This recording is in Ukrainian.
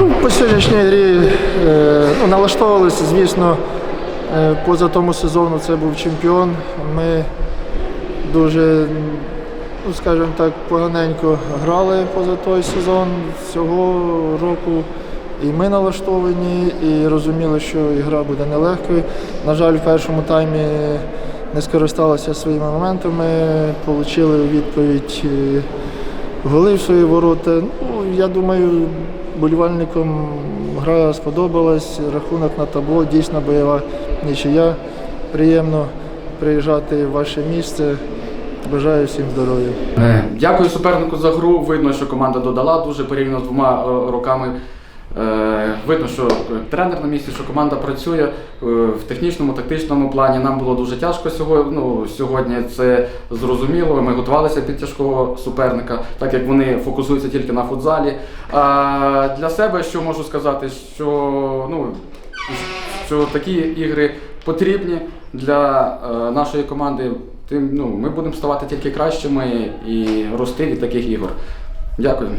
Ну, по сьогоднішній грі е, ну, налаштовувалися, звісно, е, поза тому сезону це був чемпіон. Ми дуже, ну, скажімо так, поганенько грали поза той сезон цього року. І ми налаштовані, і розуміли, що гра буде нелегкою. На жаль, в першому таймі не скористалися своїми моментами, отримали відповідь е, голи в свої ворота. Ну, я думаю, болівальникам гра сподобалась, рахунок на табло, дійсно бойова нічия. Приємно приїжджати в ваше місце. Бажаю всім здоров'я. Е, Дякую супернику за гру. Видно, що команда додала дуже порівняно з двома е, роками. Е, Видно, що е, тренер на місці, що команда працює е, в технічному, тактичному плані. Нам було дуже тяжко сьогодні. Ну, сьогодні це зрозуміло. Ми готувалися під тяжкого суперника, так як вони фокусуються тільки на футзалі. А для себе що можу сказати, що ну, що такі ігри потрібні для нашої команди. Тим, ну, ми будемо ставати тільки кращими і рости від таких ігор. Дякую.